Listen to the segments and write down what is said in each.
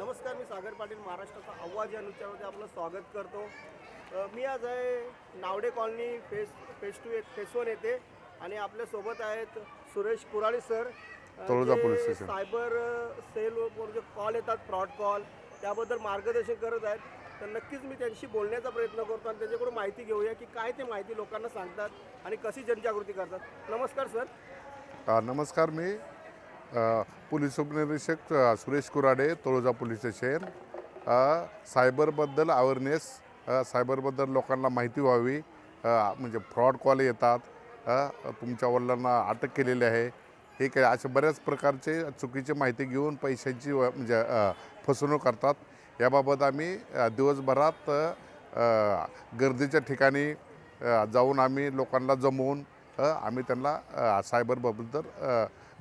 नमस्कार मी सागर पाटील महाराष्ट्राचा आवाज या नुच्यामध्ये आपलं स्वागत करतो. मी आज आहे Navde colony phase phase two phase one येथे आणि आपल्यासोबत आहेत सुरेश कुराडे सर जे. सायबर सेलवर जे कॉल येतात फ्रॉड कॉल त्याबद्दल मार्गदर्शन करत आहेत. तर नक्कीच मी त्यांच्याशी बोलण्याचा प्रयत्न करतो आणि त्याच्याकडून माहिती घेऊया की काय ते माहिती लोकांना सांगतात आणि कशी जनजागृती करतात. नमस्कार सर. नमस्कार मी. पोलीस उपनिरीक्षक सुरेश कुराडे तळोजा पोलीस स्टेशन. सायबरबद्दल अवेअरनेस सायबरबद्दल लोकांना माहिती व्हावी. म्हणजे फ्रॉड कॉल येतात. तुमच्या वडिलांना अटक केलेली आहे. हे काय अशा बऱ्याच प्रकारचे चुकीची माहिती घेऊन पैशांची व- म्हणजे फसवणूक करतात. याबाबत आम्ही दिवसभरात गर्दीच्या ठिकाणी जाऊन आम्ही लोकांना जमवून आम्ही त्यांना सायबरबद्दल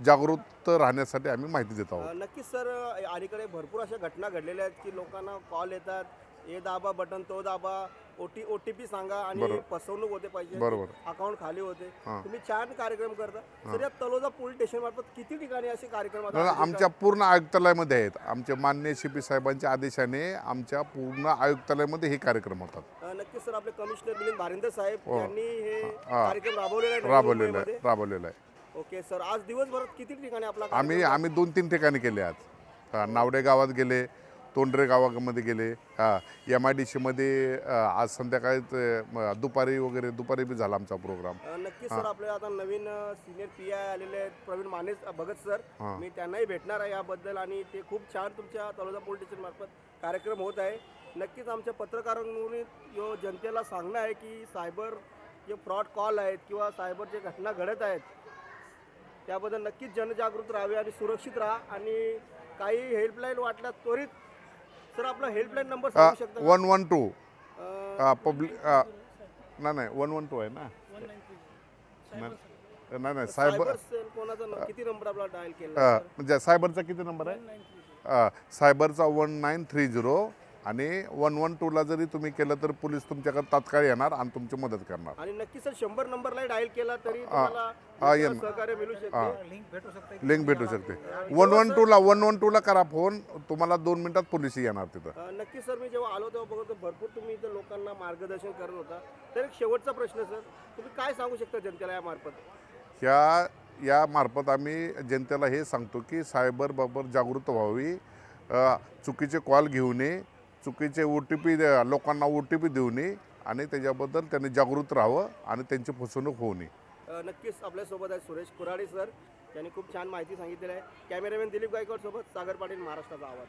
जागृत राहण्यासाठी आम्ही माहिती देत आहोत. नक्कीच सर. अलीकडे भरपूर अशा घटना घडलेल्या आहेत की लोकांना कॉल येतात. हे दाबा बटन तो दाबा. O T O T P सांगा आणि. फसवणूक होते पाहिजे. बरोबर. अकाउंट खाली होते. तुम्ही छान कार्यक्रम करता. सर या तलोजा पोलीस स्टेशन मार्फत किती ठिकाणी असे कार्यक्रम तर आमच्या पूर्ण आयुक्तालयामध्ये आहेत. आमचे मान्य सी पी साहेबांच्या आदेशाने आमच्या पूर्ण आयुक्तालयामध्ये हे कार्यक्रम होतात. नक्कीच सर. आपले कमिशनर मिलिंद भारिंदर साहेब हो. यांनी हे. कार्यक्रम राबवलेला आहे राबवलेलं. आहे. राबवलेलं आहे. ओके सर आज दिवसभरात किती ठिकाणी आपला आम्ही आम्ही दोन तीन ठिकाणी केले आज. नावडे गावात गेले तोंडरे गावामध्ये गेले एम आय डी सीमध्ये आज संध्याकाळी ते, म, दुपारी वगैरे दुपारी बी झाला आमचा प्रोग्राम अ, नक्कीच सर आपले आता नवीन सिनियर पी आय आलेले आहेत प्रवीण माने भगत सर. हां. मी त्यांनाही भेटणार आहे याबद्दल आणि ते खूप छान तुमच्या तळोजा पोलीस स्टेशन मार्फत कार्यक्रम होत आहे. नक्कीच आमच्या पत्रकारांनी यो जनतेला सांगणं आहे की सायबर जे फ्रॉड कॉल आहेत किंवा सायबर जे घटना घडत आहेत त्याबद्दल नक्कीच जनजागृत राहावे आणि सुरक्षित राहा आणि काही हेल्पलाईन वाटल्यास त्वरित सर आपला हेल्पलाईन नंबर सांगू शकता? वन वन टू पब्लिक नाही नाही वन वन टू आहे ना. नाही नाही नाही सायबर कोणाचा किती नंबर आपला डायल केला? म्हणजे सायबरचा किती नंबर आहे? सायबरचा वन नाईन थ्री झिरो आणि वन वन टूला जरी तुम्ही केलं तर पोलीस तुमच्याकडे तात्काळ येणार आणि तुमची मदत करणार. आणि नक्की सर शंभर नंबरला डायल केला तरी हा, तुम्हाला येईल. सहकार्य मिळू शकते. लिंक भेटू शकते वन वन टूला वन वन टूला करा फोन तुम्हाला दोन मिनिटात पोलीस येणार तिथं. अं, नक्की सर मी जेव्हा आलो तेव्हा बघतो भरपूर तुम्ही इथं लोकांना मार्गदर्शन करत होता. तर एक शेवटचा प्रश्न सर तुम्ही काय सांगू शकता जनतेला या मार्फत? ह्या या मार्फत आम्ही जनतेला हे सांगतो की सायबरबाबत जागृत व्हावी. अ, चुकीचे कॉल घेऊ नये. चुकीचे ओ टी पी लोकांना ओ टी पी देऊ नये आणि त्याच्याबद्दल त्यांनी जागृत राहावं आणि त्यांची फसवणूक होऊ नये. नक्कीच आपल्यासोबत आहे सुरेश कुराडे सर. त्यांनी खूप छान माहिती सांगितलेली आहे. कॅमेरामॅन दिलीप गायकवाड सोबत सागर पाटील महाराष्ट्राचा आवाज.